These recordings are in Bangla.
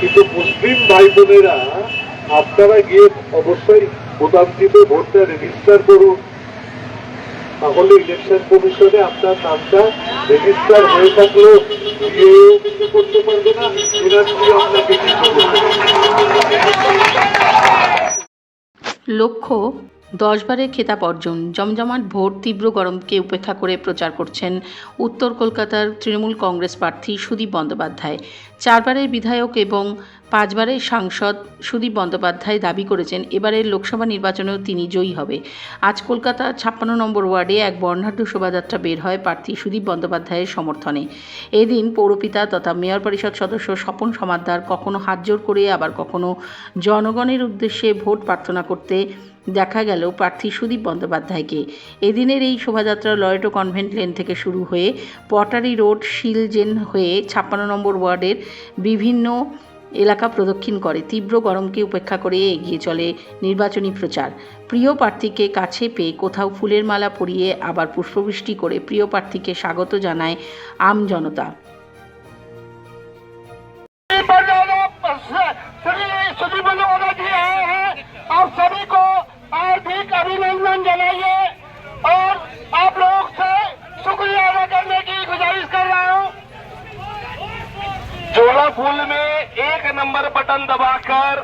কিন্তু মুসলিম ভাই বোনেরা আপনারা গিয়ে অবশ্যই বোতাম টিপে ভোটটা রেজিস্টার করুন। তাহলে ইলেকশন কমিশনে আপনার নামটা রেজিস্টার হয়ে থাকলেও করতে পারবে না এনআরসি আপনাকে লক্ষ্য দশবারের খেতাব অর্জন। জমজমাট ভোট তীব্র গরমকে উপেক্ষা করে প্রচার করছেন উত্তর কলকাতার তৃণমূল কংগ্রেস প্রার্থী সুদীপ বন্দ্যোপাধ্যায়। চারবারের বিধায়ক এবং পাঁচবারের সাংসদ সুদীপ বন্দ্যোপাধ্যায় দাবি করেছেন, এবারের লোকসভা নির্বাচনেও তিনি জয়ী হবে। আজ কলকাতা ছাপ্পান্ন নম্বর ওয়ার্ডে এক বর্ণাঢ্য শোভাযাত্রা বের হয় প্রার্থী সুদীপ বন্দ্যোপাধ্যায়ের সমর্থনে। এদিন পৌরপিতা তথা মেয়র পরিষদ সদস্য স্বপন সমাদ্দার কখনো হাতজোড় করে, আবার কখনো জনগণের উদ্দেশ্যে ভোট প্রার্থনা করতে দেখা গেল প্রার্থী সুদীপ বন্দ্যোপাধ্যায়কে। এদিনের এই শোভাযাত্রা লরেটো কনভেন্ট লেন থেকে শুরু হয়ে পটারি রোড, শিলজেন হয়ে ছাপ্পান্ন নম্বর ওয়ার্ডের বিভিন্ন এলাকা প্রদক্ষিণ করে তীব্র গরমকে উপেক্ষা করে এগিয়ে চলে নির্বাচনী প্রচার প্রিয় প্রার্থীকে কাছে পেয়ে কোথাও ফুলের মালা পরিয়ে আবার পুষ্পবৃষ্টি করে প্রিয় প্রার্থীকে স্বাগত জানায় আম জনতা श्री सुधी बंदोपाध्याय जी आए हैं आप सभी को हार्दिक अभिनंदन जनाइए और आप लोग से शुक्रिया अदा करने की गुजारिश कर रहा हूँ जोड़ा फूल में एक नंबर बटन दबाकर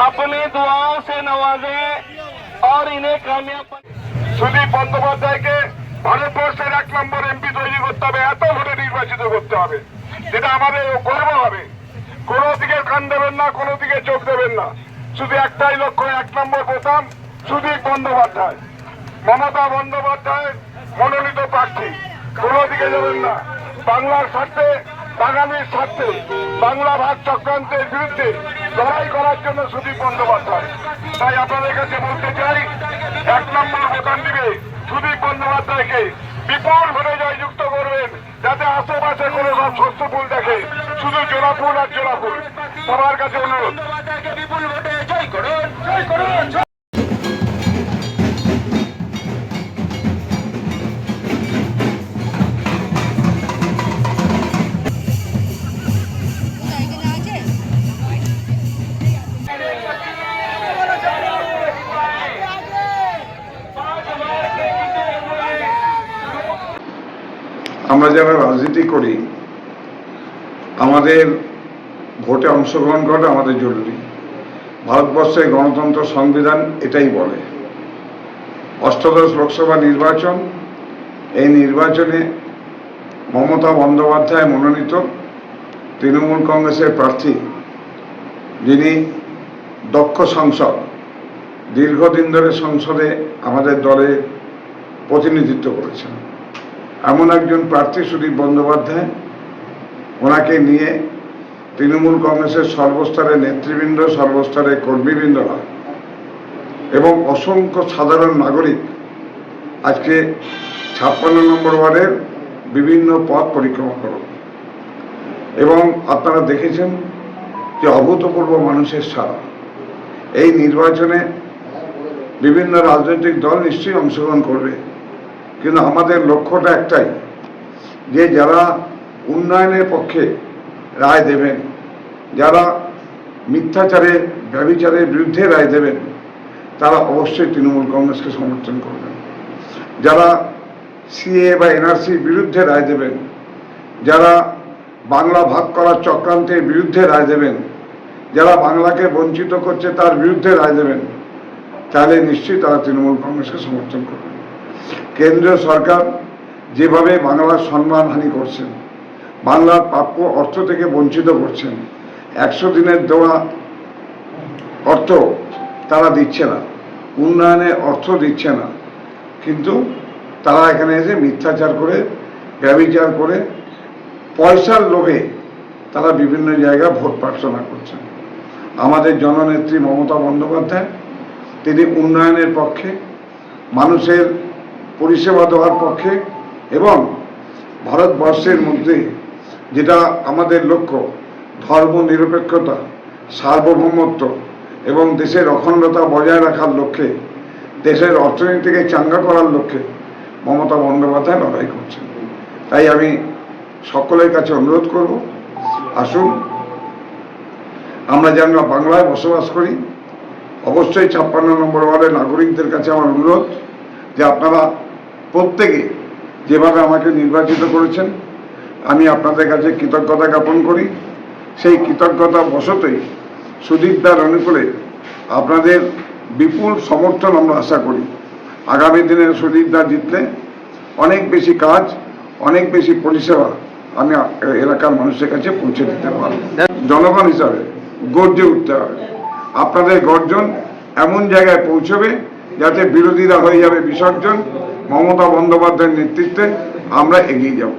अपने दुआओं से नवाजें और इन्हें कामयाब সুদীপ বন্দ্যোপাধ্যায়কে ভারতবর্ষের এক নম্বর এমপি তৈরি করতে হবে এত ভোটে নির্বাচিত করতে হবে যেটা আমাদের গর্ব হবে কোনো দিকে কান দেবেন না কোনো দিকে চোখ দেবেন না শুধু একটাই লক্ষ্য এক নম্বর বোতাম সুদীপ বন্দ্যোপাধ্যায় মমতা বন্দ্যোপাধ্যায় মনোনীত প্রার্থী কোনো দিকে যাবেন না বাংলার স্বার্থে বাঙালির স্বার্থে বাংলা ভাগ চক্রান্তের বিরুদ্ধে লড়াই করার জন্য সুদীপ বন্দ্যোপাধ্যায়। তাই আপনাদের কাছে বলতে চাই, এক নম্বর বোতাম দিবে সুদীপ বন্দ্যোপাধ্যায়কে। বিপুল ভোটে জয়যুক্ত করবেন, যাতে আশেপাশে কোনো সব শস্য ফুল দেখে। শুধু জোড়া ফুল আর জোড়া ফুল। সবার কাছে অনুরোধ। বিপুল ভোটে জয় করুন জয় করুন। যারা রাজনীতি করি, আমাদের ভোটে অংশগ্রহণ করা আমাদের জরুরি। ভারতবর্ষের গণতন্ত্র সংবিধান এটাই বলে। অষ্টাদশ লোকসভা নির্বাচন, এই নির্বাচনে মমতা বন্দ্যোপাধ্যায় মনোনীত তৃণমূল কংগ্রেসের প্রার্থী, যিনি দক্ষ সংসদ, দীর্ঘদিন ধরে সংসদে আমাদের দলে প্রতিনিধিত্ব করেছেন। এমন একজন প্রার্থী সুদীপ বন্দ্যোপাধ্যায়, ওনাকে নিয়ে তৃণমূল কংগ্রেসের সর্বস্তরের নেতৃবৃন্দ, সর্বস্তরের কর্মীবৃন্দরা এবং অসংখ্য সাধারণ নাগরিক আজকে ছাপ্পান্ন নম্বর ওয়ার্ডের বিভিন্ন পথ পরিক্রমা করল এবং আপনারা দেখেছেন যে অভূতপূর্ব মানুষের সারা। এই নির্বাচনে বিভিন্ন রাজনৈতিক দল নিশ্চয়ই অংশগ্রহণ করবে। কিন্তু আমাদের লক্ষ্যটা একটাই, যে যারা উন্নয়নের পক্ষে রায় দেবেন, যারা মিথ্যাচারের ব্যবিচারের বিরুদ্ধে রায় দেবেন, তারা অবশ্যই তৃণমূল কংগ্রেসকে সমর্থন করবেন। যারা সিএ বা এনআরসির বিরুদ্ধে রায় দেবেন, যারা বাংলা ভাগ করার চক্রান্তের বিরুদ্ধে রায় দেবেন, যারা বাংলাকে বঞ্চিত করছে তার বিরুদ্ধে রায় দেবেন, তাহলে নিশ্চয়ই তারা তৃণমূল কংগ্রেসকে সমর্থন করবেন। কেন্দ্রীয় সরকার যেভাবে বাংলার সম্মানহানি করছেন, বাংলার প্রাপ্য অর্থ থেকে বঞ্চিত করছেন, একশো দিনের দেওয়া অর্থ তারা দিচ্ছে না, উন্নয়নে অর্থ দিচ্ছে না, কিন্তু তারা এখানে এসে মিথ্যাচার করে ব্যবিচার করে, পয়সার লোভে তারা বিভিন্ন জায়গায় ভোট প্রার্থনা করছেন। আমাদের জননেত্রী মমতা বন্দ্যোপাধ্যায়, তিনি উন্নয়নের পক্ষে মানুষের পরিষেবা দেওয়ার পক্ষে এবং ভারতবর্ষের মধ্যে যেটা আমাদের লক্ষ্য, ধর্ম নিরপেক্ষতা, সার্বভৌমত্ব এবং দেশের অখণ্ডতা বজায় রাখার লক্ষ্যে, দেশের অর্থনীতিকে চাঙ্গা করার লক্ষ্যে মমতা বন্দ্যোপাধ্যায় লড়াই করছেন। তাই আমি সকলের কাছে অনুরোধ করব, আসুন, আমরা যেন বাংলায় বসবাস করি। অবশ্যই ছাপ্পান্ন নম্বর ওয়ার্ডের নাগরিকদের কাছে আমার অনুরোধ যে আপনারা প্রত্যেকে যেভাবে আমাকে নির্বাচিত করেছেন, আমি আপনাদের কাছে কৃতজ্ঞতা জ্ঞাপন করি। সেই কৃতজ্ঞতা বশতই সুদীপদার অনুকূলে আপনাদের বিপুল সমর্থন আমরা আশা করি। আগামী দিনে সুদীপদা জিতলে অনেক বেশি কাজ, অনেক বেশি পরিষেবা আমি এলাকার মানুষের কাছে পৌঁছে দিতে পারব। জনগণ হিসাবে গর্জে উঠতে হবে। আপনাদের গর্জন এমন জায়গায় পৌঁছবে যাতে বিরোধীরা হয়ে যাবে বিসর্জন। মমতা বন্দ্যোপাধ্যায়ের নেতৃত্বে আমরা এগিয়ে যাব।